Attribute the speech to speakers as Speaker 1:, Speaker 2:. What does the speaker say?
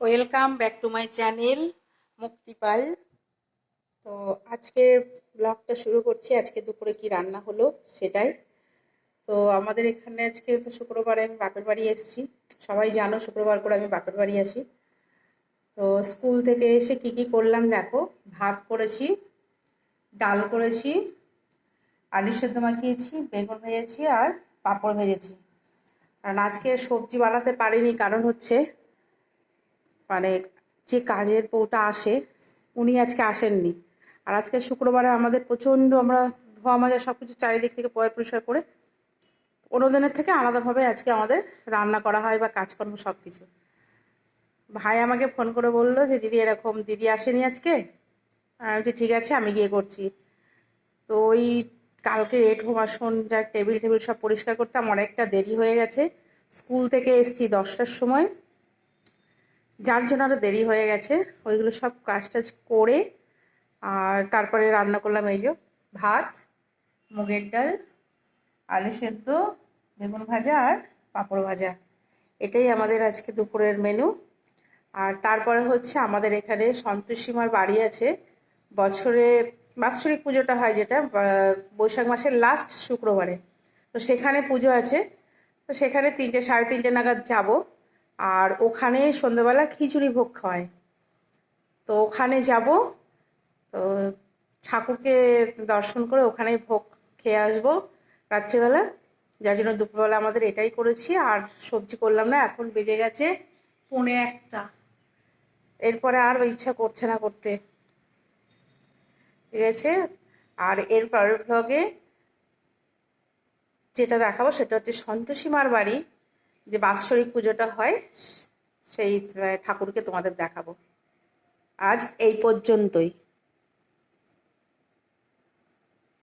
Speaker 1: Welcome back to my channel Muktipal তো আজকে ব্লগটা শুরু করছি। আজকে দুপুরে কি রান্না হলো সেটাই। তো আমাদের এখানে আজকে তো শুক্রবারে, আমি বাপের বাড়ি এসেছি। সবাই জানো শুক্রবার করে আমি বাপের বাড়ি আসি। তো স্কুল থেকে এসে কি কি করলাম দেখো। ভাত করেছি, ডাল করেছি, আলু সেদ্ধ মাখিয়েছি, বেগুন ভেজেছি আর পাঁপড় ভেজেছি। কারণ আজকে সবজি বানাতে পারিনি, কারণ হচ্ছে মানে যে কাজের বউটা আসে, উনি আজকে আসেননি। আর আজকে শুক্রবারে আমাদের প্রচণ্ড আমরা ধোয়া মাজা সব কিছু চারিদিক থেকে পয় পরিষ্কার করে অন্যদিনের থেকে আলাদাভাবে আজকে আমাদের রান্না করা হয় বা কাজকর্ম সব কিছু ভাই আমাকে ফোন করে বলল যে, দিদি, এরকম দিদি আসেনি আজকে? আমি বলছি, ঠিক আছে, আমি গিয়ে করছি। তো ওই কালকে রেট বাসন যা টেবিল টেবিল সব পরিষ্কার করতে আমার অনেকটা দেরি হয়ে গেছে। স্কুল থেকে এসছি দশটার সময়। যার জন্য আরও দেরি হয়ে গেছে, ওইগুলো সব কাজ টাজ করে আর তারপরে রান্না করলাম এই যে ভাত, মুগের ডাল, আলু সেদ্ধ, বেগুন ভাজা আর পাঁপড় ভাজা। এটাই আমাদের আজকে দুপুরের মেনু আর তারপরে হচ্ছে আমাদের এখানে সন্তোষীমার বাড়ি আছে। বছরে বাৎসরিক পুজোটা হয় যেটা বৈশাখ মাসের লাস্ট শুক্রবারে। তো সেখানে পুজো আছে। তো সেখানে তিনটে, সাড়ে তিনটে নাগাদ যাব। আর ওখানে সন্ধ্যেবেলা খিচুড়ি ভোগ খাওয়ায়। তো ওখানে যাব, তো ঠাকুরকে দর্শন করে ওখানেই ভোগ খেয়ে আসব রাত্রিবেলা। যার জন্য দুপুরবেলা আমাদের এটাই করেছি, আর সবজি করলাম না, এখন বেজে গেছে পৌনে একটা। এরপরে আর ইচ্ছা করছে না করতে। ঠিক আছে? আর এর পরের ব্লগে যেটা দেখাবো সেটা হচ্ছে সন্তোষীমার বাড়ি। যে বাৎসরিক পুজোটা হয় সেই ঠাকুরকে তোমাদের দেখাবো। আজ এই পর্যন্তই।